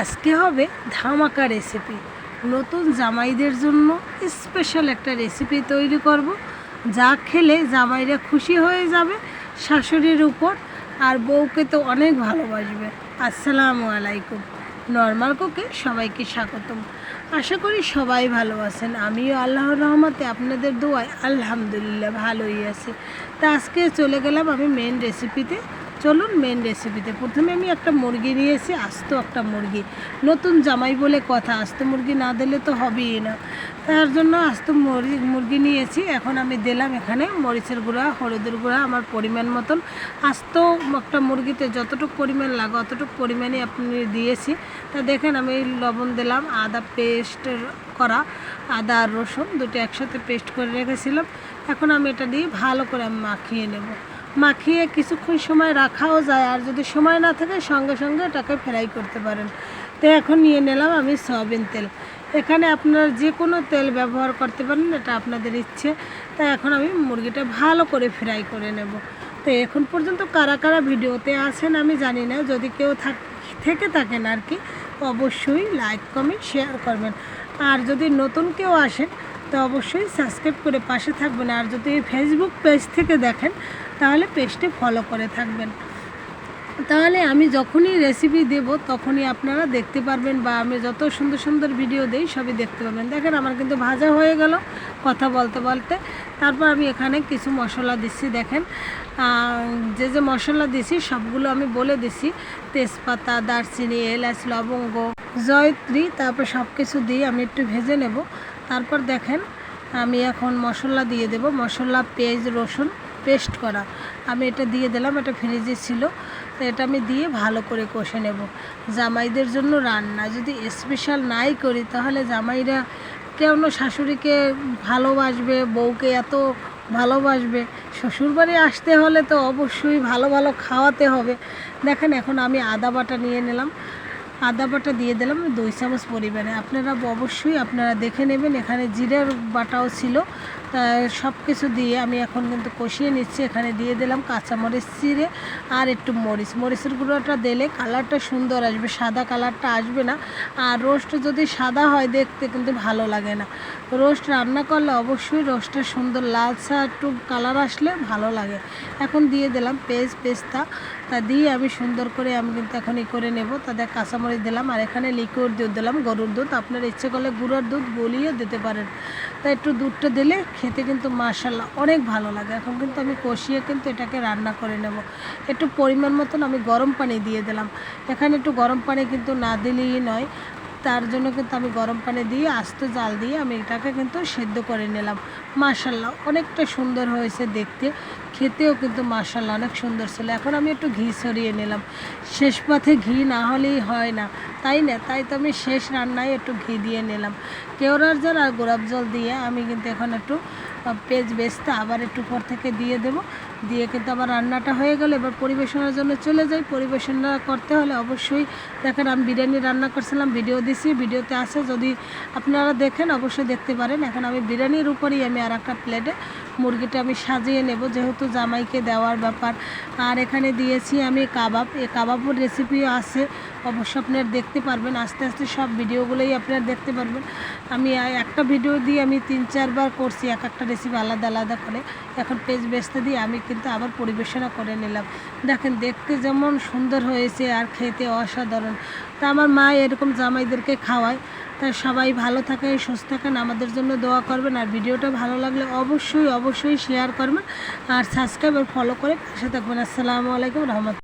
আজকে হবে ধামাকা রেসিপি নতুন জামাইদের জন্য স্পেশাল একটা রেসিপি তৈরি করব। যা খেলে জামাইরা খুশি হয়ে যাবে, শাশুড়ির উপর আর বউকে তো অনেক ভালোবাসবে। আসসালামু আলাইকুম। নর্মাল কুকে সবাইকে স্বাগতম। আশা করি সবাই ভালো আছেন। আমিও আল্লাহ রহমতে আপনাদের দোয়ায় আলহামদুলিল্লাহ ভালোই আছে। তা আজকে চলে গেলাম আমি মেন রেসিপিতে চলুন মেন রেসিপিতে প্রথমে আমি একটা মুরগি নিয়েছি আস্ত একটা মুরগি। নতুন জামাই বলে কথা, আস্ত মুরগি না দিলে তো হবেই না। তার জন্য আস্ত মুরগি মুরগি নিয়েছি এখন আমি দিলাম এখানে মরিচের গুঁড়া, হলুদের গুঁড়া, আমার পরিমাণ মতন। আস্ত একটা মুরগিতে যতটুকু পরিমাণ লাগে, অতটুকু পরিমাণে আপনি দিয়েছি। তা দেখেন, আমি লবণ দিলাম, আদা পেস্ট করা, আদা আর রসুন দুটো একসাথে পেস্ট করে রেখেছিলাম। এখন আমি এটা দিয়ে ভালো করে আমি মাখিয়ে নেব। মাখিয়ে কিছুক্ষণ সময় রাখাও যায়। আর যদি সময় না থাকে, সঙ্গে সঙ্গে এটাকে ফ্রাই করতে পারেন। তো এখন নিয়ে নিলাম আমি সয়াবিন তেল। এখানে আপনারা যে কোনো তেল ব্যবহার করতে পারেন, এটা আপনাদের ইচ্ছে। তাই এখন আমি মুরগিটা ভালো করে ফ্রাই করে নেব। তো এখন পর্যন্ত কারা কারা ভিডিওতে আছেন আমি জানি না। যদি কেউ থাক, থেকে থাকেন আর কি, অবশ্যই লাইক, কমেন্ট, শেয়ার করবেন। আর যদি নতুন কেউ আসেন তো অবশ্যই সাবস্ক্রাইব করে পাশে থাকবেন। আর যদি ফেসবুক পেজ থেকে দেখেন, তাহলে পেজটি ফলো করে থাকবেন। তাহলে আমি যখনই রেসিপি দেব, তখনই আপনারা দেখতে পারবেন বা আমি যত সুন্দর সুন্দর ভিডিও দেই, সবই দেখতে পাবেন দেখেন, আমার কিন্তু ভাজা হয়ে গেল কথা বলতে বলতে। তারপর আমি এখানে কিছু মশলা দিচ্ছি, দেখেন। যে যে মশলা দিছি, সবগুলো আমি বলে দিছি। তেজপাতা, দারচিনি, এলাচ, লবঙ্গ, জয়ত্রী, তারপর সব কিছু দিয়ে আমি একটু ভেজে নেব। তারপর দেখেন, আমি এখন মশলা দিয়ে দেব। মশলা, পেঁয়াজ, রসুন পেস্ট করা। আমি এটা দিয়ে দিলাম, এটা ফ্রিজে ছিল। তো এটা আমি দিয়ে ভালো করে কষে নেব। জামাইদের জন্য রান্না। যদি স্পেশাল নাই করি, তাহলে জামাইরা কেন শাশুড়িকে ভালোবাসবে, বউকে এত ভালোবাসবে? শ্বশুরবাড়ি আসতে হলে তো অবশ্যই ভালো ভালো খাওয়াতে হবে। দেখেন, এখন আমি আদা বাটা নিয়ে নিলাম। আদা বাটা দিয়ে দিলাম দুই চামচ পরিমাণে। আপনারা অবশ্যই আপনারা দেখে নেবেন, এখানে জিরের বাটাও ছিল। তা সব কিছু দিয়ে আমি এখন কিন্তু কষিয়ে নিচ্ছি, এখানে দিয়ে দিলাম কাঁচামরিচ চিড়ে আর একটু মরিচ। মরিচের গুঁড়োটা দিলে কালারটা সুন্দর আসবে, সাদা কালারটা আসবে না। আর রোস্ট যদি সাদা হয়, দেখতে কিন্তু ভালো লাগে না। রোস্ট রান্না করলে অবশ্যই রোস্টটা সুন্দর লালসা একটু কালার আসলে ভালো লাগে। এখন দিয়ে দিলাম পেস্ট, পেস্তা। তা দিয়ে আমি সুন্দর করে আমি কিন্তু এখন ই করে নেব। তাদের কাঁচামরিচ দিলাম। আর এখানে লিকুইড দুধ দিলাম, গরুর দুধ। আপনার ইচ্ছে করলে গুঁড়োর দুধ গলিয়ে দিতে পারেন। তা একটু দুধটা দিলে খেতে কিন্তু মাশাল্লাহ অনেক ভালো লাগে। এখন কিন্তু আমি কষিয়ে কিন্তু এটাকে রান্না করে নেব। একটু পরিমাণ মতন আমি গরম পানি দিয়ে দিলাম। এখানে একটু গরম পানি কিন্তু না দিলেই নয়। তার জন্য কিন্তু আমি গরম পানি দিয়ে, আস্ত জাল দিয়ে আমি এটাকে কিন্তু সেদ্ধ করে নিলাম। মাশাল্লাহ অনেকটা সুন্দর হয়েছে দেখতে। খেতেও কিন্তু মাশাল্লাহ অনেক সুন্দর ছিল। এখন আমি একটু ঘি সরিয়ে নিলাম। শেষ পথে ঘি না হলেই হয় না। তাই না? তাই তো আমি শেষ রান্নায় একটু ঘি দিয়ে নিলাম। কেওড়ার জল আর গোলাপ জল দিয়ে, আমি কিন্তু এখন একটু পেঁয়াজ বেচতে আবার একটু পর থেকে দিয়ে দেব। দিয়ে কিন্তু আবার রান্নাটা হয়ে গেলে, এবার পরিবেশনের জন্য চলে যাই। পরিবেশনটা করতে হলে অবশ্যই দেখেন আমি বিরিয়ানি রান্না করছিলাম, ভিডিও দিছি, ভিডিওতে আছে। যদি আপনারা দেখেন, অবশ্যই দেখতে পারেন। এখন আমি বিরিয়ানির উপরেই আমি আর একটা প্লেটে মুরগিটা আমি সাজিয়ে নেব, যেহেতু জামাইকে দেওয়ার ব্যাপার। আর এখানে দিয়েছি আমি কাবাব। এই কাবাবের রেসিপিও আছে, অবশ্য আপনারা দেখতে পারবেন। আস্তে আস্তে সব ভিডিওগুলোই আপনারা দেখতে পারবেন। আমি একটা ভিডিও দিয়ে আমি তিন চারবার করছি, এক একটা রেসিপি আলাদা আলাদা করে। এখন পেজ বেচতে দিয়ে আমি কিন্তু আবার পরিবেশনা করে নিলাম। দেখেন দেখতে যেমন সুন্দর হয়েছে আর খেতে অসাধারণ। তা আমার মা এরকম জামাইদেরকে খাওয়ায়। তাই সবাই ভালো থাকেন সুস্থ থাকেন আমাদের জন্য দোয়া করবেন। আর ভিডিওটা ভালো লাগলে অবশ্যই অবশ্যই শেয়ার করবেন। আর সাবস্ক্রাইব আর ফলো করে পাশে থাকবেন। আসসালামু আলাইকুম রহমত